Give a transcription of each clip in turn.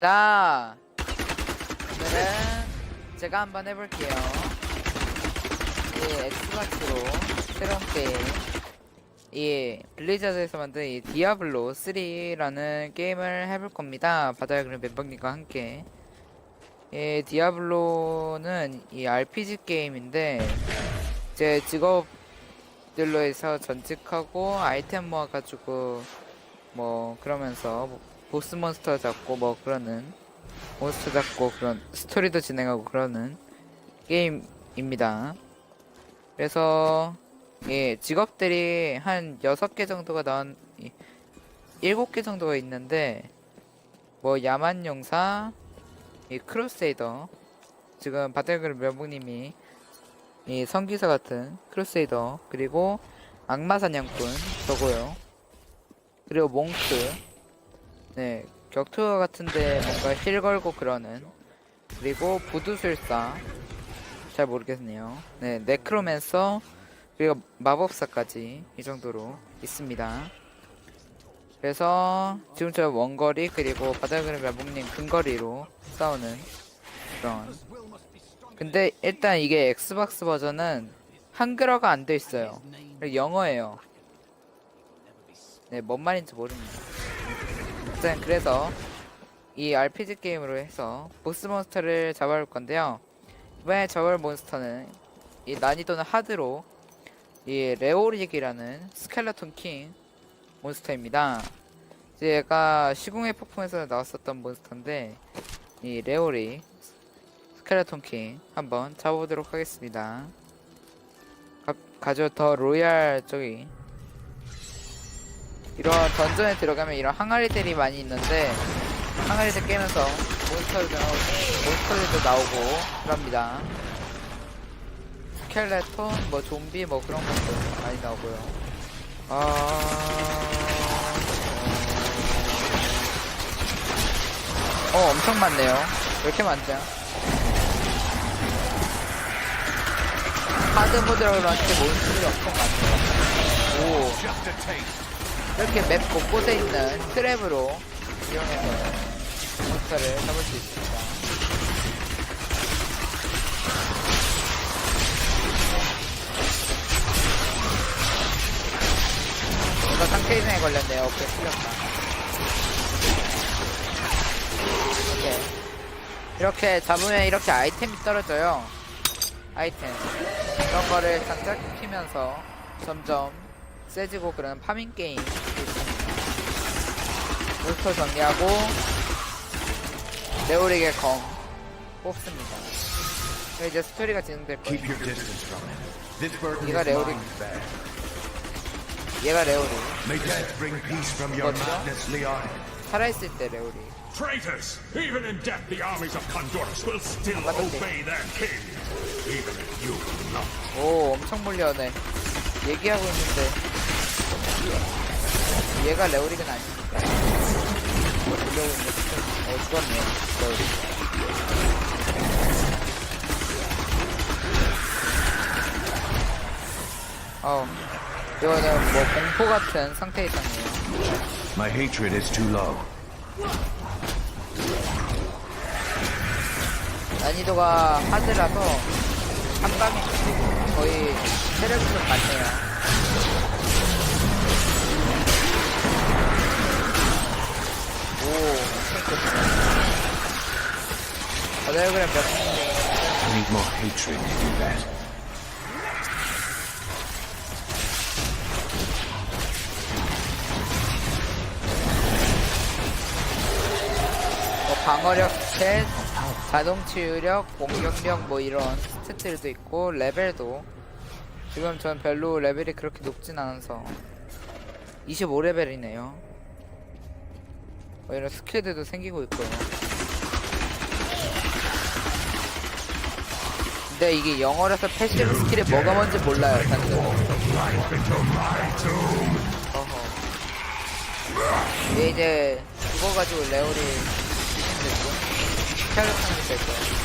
자, 오늘은 제가 한번 해볼게요. 이 엑스박스로 새로운 게임, 이 블리자드에서 만든 이 디아블로 3라는 게임을 해볼 겁니다. 바다의 그림 멤버님과 함께. 이 디아블로는 이 RPG 게임인데 제 직업들로 해서 전직하고 아이템 모아가지고 뭐 그러면서 뭐 보스 몬스터 잡고 뭐 그러는 몬스터 잡고 그런 스토리도 진행하고 그러는 게임입니다. 그래서 예 직업들이 한 6개 정도가 나온 이- 7개 정도가 있는데 뭐 야만 용사 이 크루세이더 지금 바닥을 면봉님이 이 성기사 같은 크루세이더 그리고 악마 사냥꾼 저거요 그리고 몽크 네 격투 같은데 뭔가 힐 걸고 그러는. 그리고 부두술사. 잘 모르겠네요. 네 네크로맨서. 그리고 마법사까지 이 정도로 있습니다. 그래서 지금처럼 원거리 그리고 바닥을 면봉님 근거리로 싸우는 그런. 근데 일단 이게 엑스박스 버전은 한글화가 안 돼 있어요. 영어예요. 네뭔 말인지 모릅니다 일단 그래서 이 RPG 게임으로 해서 보스 몬스터를 잡아올 건데요. 이번에 잡아올 몬스터는 이 난이도는 하드로 이 레오릭이라는 스켈레톤 킹 몬스터입니다. 제가 시공의 폭풍에서 나왔었던 몬스터인데 이 레오리 스켈레톤 킹 한번 잡아보도록 하겠습니다. 가, 가져 더 로얄 쪽이 이런 던전에 들어가면 이런 항아리들이 많이 있는데 항아리들 깨면서 몬스터들도 몬스터들도 나오고 그럽니다. 스켈레톤 뭐 좀비 뭐 그런 것도 많이 나오고요. 아 어, 엄청 많네요. 왜 이렇게 많죠? 하드 모드라고 그러는데 몬스터들이 엄청 많네요. 오. 이렇게 맵 곳곳에 있는 트랩으로 이용해서 몬스터를 잡을 수 있습니다. 뭔가 상태 이상에 걸렸네요. 오케이, 풀렸다. 이렇게 이렇게 잡으면 이렇게 아이템이 떨어져요 아이템 이런 거를 장착 시키면서 점점 세지고 그러는 파밍 게임 몬스터 정리하고 레오릭의 검 뽑습니다 이제 스토리가 진행될 거예요 얘가 레오릭. 얘가 레오릭 Leon. 살아있을 때 레오릭 Traitors! Even in death, the armies of Condorus will still obey their king. Even if you will not. 오 엄청 몰려오네 얘기하고 있는데 얘가 레오릭은 아니니까. 뭐 몰려오고 있는데 어 죽었네. 레오릭. 어 이거는 뭐 공포 같은 상태 이상이에요. My hatred is too low. 난이도가 하드라서 한 방에 거의 체력이 좀 많네요. 오 엄청 좋네 바다이그램 몇 분인데? I need more hatred to do that. 뭐 방어력 스탯, 자동 치유력, 공격력 뭐 이런 스탯들도 있고 레벨도 지금 전 별로 레벨이 그렇게 높진 않아서 25레벨이네요. 뭐 이런 스킬들도 생기고 있고요. 근데 이게 영어라서 패시브 스킬이 뭐가 뭔지 몰라요, 단들. 어허. 얘 이제 죽어가지고 레오리 됐고 샬롯하면 될 거예요.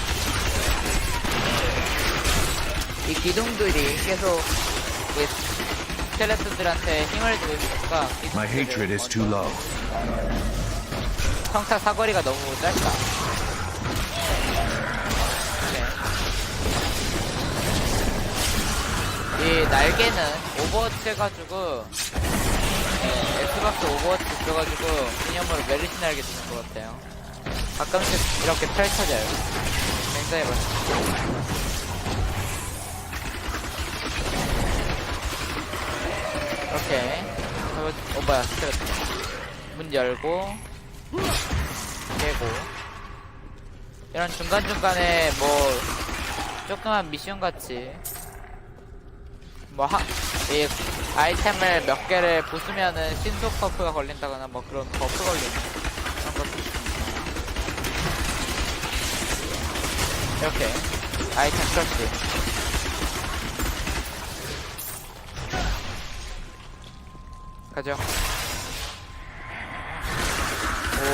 이 기둥들이 계속 이 스켈레톤들한테 힘을 주니까 My hatred is too low. 평타 사거리가 너무 짧다. 오케이. 이 날개는 오버워치 해가지고 네, 엑스박스 오버워치 있어가지고 기념으로 메리시 날개 주는 것 같아요. 가끔씩 이렇게 펼쳐져요. 굉장히 멋있어. 이렇게 어, 어 뭐야. 스트레스 문 열고 깨고. 이런 중간중간에 뭐 조그만 미션 같이. 뭐 하, 이 아이템을 몇 개를 부수면은 신속 버프가 걸린다거나 뭐 그런 버프 걸리는 그런 것도 있습니다. 이렇게 아이템 크러쉬 가죠. 오.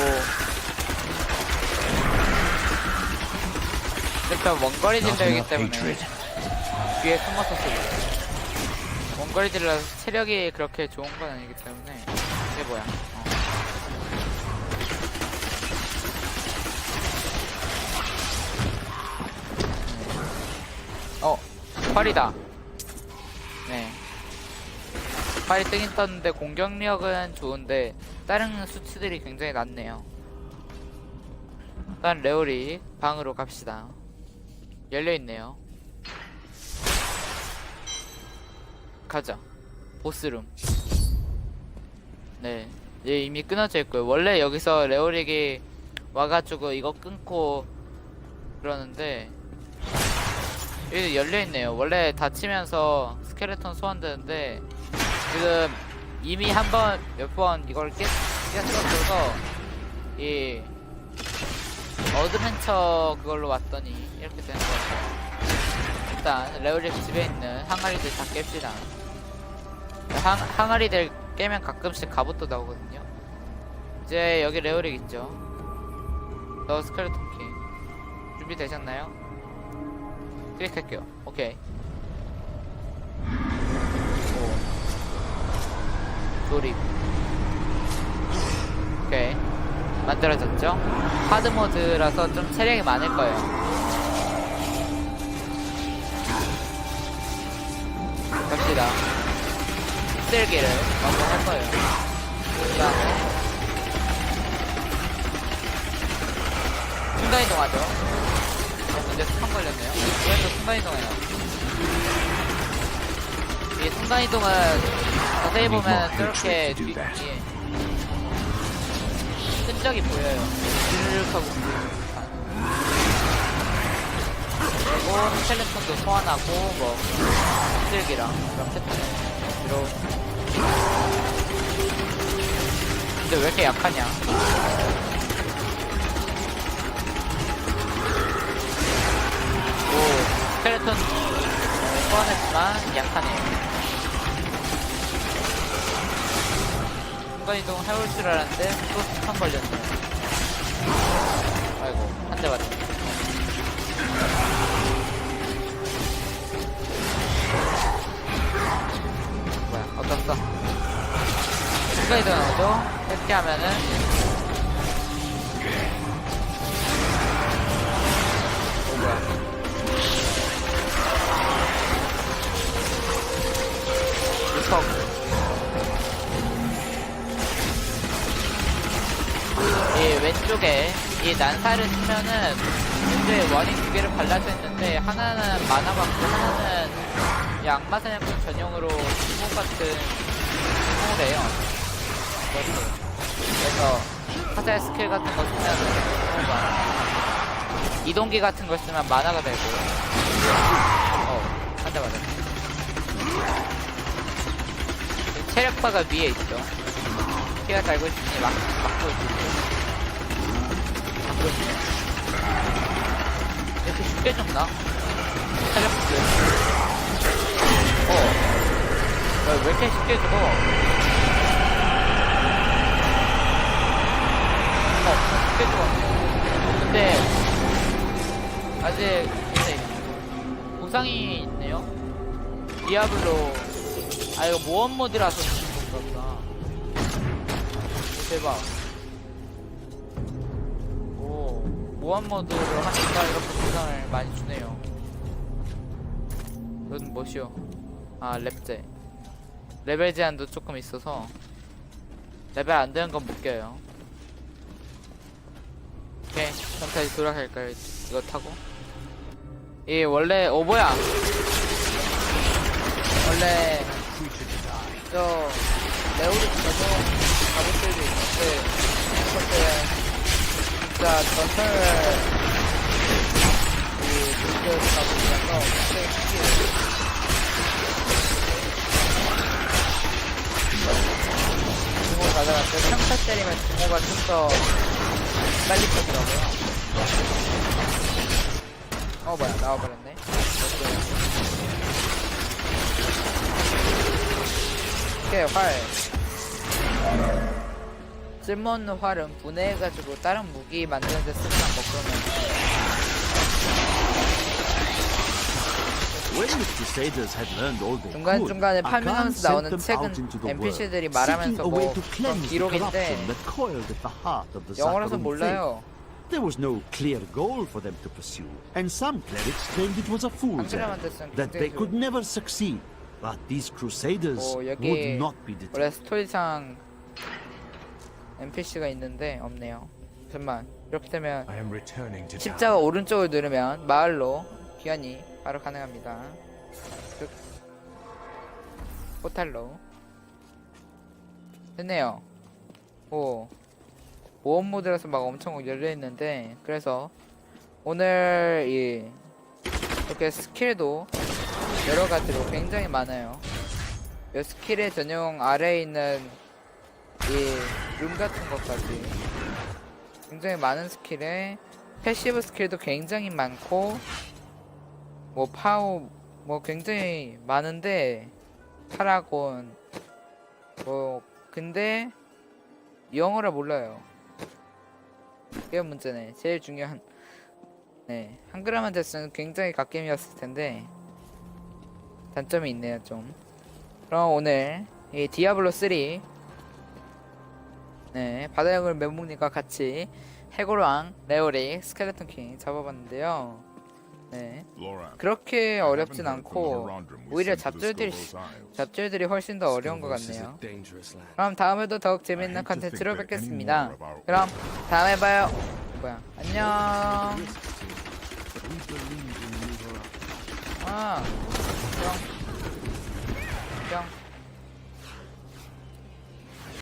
일단 원거리 enough 때문에. 뒤에 숨어서 쓰고 원거리 딜러라서 체력이 그렇게 좋은 건 아니기 때문에 이게 뭐야 활이다. 네. 활이 뜨긴 떴는데 공격력은 좋은데 다른 수치들이 굉장히 낮네요. 일단 레오리 방으로 갑시다. 열려있네요. 가자. 보스룸. 네. 얘 이미 끊어져 있고요. 원래 여기서 레오릭이 와가지고 이거 끊고 그러는데 여기 열려있네요. 원래 다치면서 스켈레톤 소환되는데 지금 이미 한 번 몇 번 이걸 깨, 깨뜨려서 이 어드벤처 그걸로 왔더니 이렇게 같아요. 일단 레오릭 집에 있는 항아리들 다 깹시다. 항, 항아리들 깨면 가끔씩 갑옷도 나오거든요. 이제 여기 레오릭 있죠? 너 스켈레톤 키 준비되셨나요? 클릭할게요. 오케이. 오. 조립 오케이. 만들어졌죠? 하드 모드라서 좀 체력이 많을 거예요. 갑시다. 흡들기를 먼저 할 거예요. 그 다음에 순간 이동하죠. 어, 근데 이것도 순간이동해요. 이 순간이동은 자세히 보면 저렇게 뒤, 뒤에 끈적이 보여요. 르륵 하고 그리고 스켈레톤도 소환하고 뭐 흡들기랑 그런 패턴으로. 근데 왜 이렇게 약하냐 오 스켈레톤 소환했지만 약하네요. 순간이동 해올 줄 알았는데 또 스턴 걸렸네 아이고 한 대 맞았네. 뭐야 어떻어 순간이동 하죠 이렇게 하면은 리퍼 이 왼쪽에 이 난사를 쓰면은 이제 원인 두 개를 발라져 있는데 하나는 만화 받고 하나는 이 악마 사냥꾼 전용으로 주먹 같은 주먹이에요. 그래서 화살 스킬 같은 거 쓰면 이동기 같은 걸 쓰면 만화가 되고 어, 한대 맞았네. 체력바가 위에 있죠. 피가 달고 있으니 막, 막고 있고. 이렇게 쉽게 죽나? 체력스. 어. 야, 왜 이렇게 쉽게 죽어? 어, 쉽게 죽었네. 근데, 아직, 근데, 보상이 있네요? 디아블로, 아, 이거 모험 모드라서 죽는 건가 보다. 오, 대박. 보안 모드로 하니까 이렇게 보상을 많이 주네요. 이건 뭐시오? 아 랩제. 레벨 제한도 조금 있어서 레벨 안 되는 건 못 껴요. 오케이, 그럼 다시 돌아갈까요? 이거 타고. 이 원래 어 뭐야? 원래 저 레오리 전용 가족들도 있는데 그때 진짜 전설 이 문제를 가보면서 굉장히 신기해요. 중고 가다가 그 평타 때리면 중고가 좀 더 빨리 터지더라고요. 어 뭐야 나와버렸네. 오케이 활. 쓸모없는 활은 분해해가지고 다른 무기 만드는데 쓰거나 뭐 그러면 When the Crusaders had learned all they 중간 could, 중간에 Akan 파밍하면서 나오는 책은 NPC들이 말하면서 뭐 그런 기록인데 faith. 몰라요. There was no clear goal for them to pursue, and some clerics claimed it was a fool's errand, that they could never succeed. But these Crusaders 뭐 would 여기 not be 원래 deterred. 스토리상 NPC가 있는데 없네요. 잠만 이렇게 되면 I am returning to town. 십자가 오른쪽을 누르면 마을로 귀환이 바로 가능합니다. 그 포탈로 됐네요. 오 모험 모드라서 막 엄청 열려 있는데 그래서 오늘 이 이렇게 스킬도 여러 가지로 굉장히 많아요. 이 스킬의 전용 아래에 있는 이 룸 같은 것까지. 굉장히 많은 스킬에 패시브 스킬도 굉장히 많고 뭐 파워 뭐 굉장히 많은데 파라곤. 뭐 근데 영어를 몰라요. 그게 문제네. 제일 중요한. 네 한글화만 됐으면 굉장히 갓겜이었을 텐데 단점이 있네요 좀 그럼 오늘 이 디아블로 3 네, 바다영을 멘붕님과 같이 해골왕, 레오릭, 스켈레톤 킹 잡아봤는데요. 네, 그렇게 어렵진 않고 오히려 Isles. 잡들들이 훨씬 더 어려운 것 같네요. 그럼 다음에도 더욱 재밌는 컨텐츠로 뵙겠습니다. 그럼 다음에 봐요. 뭐야? 안녕. 아, 뿅, 뿅.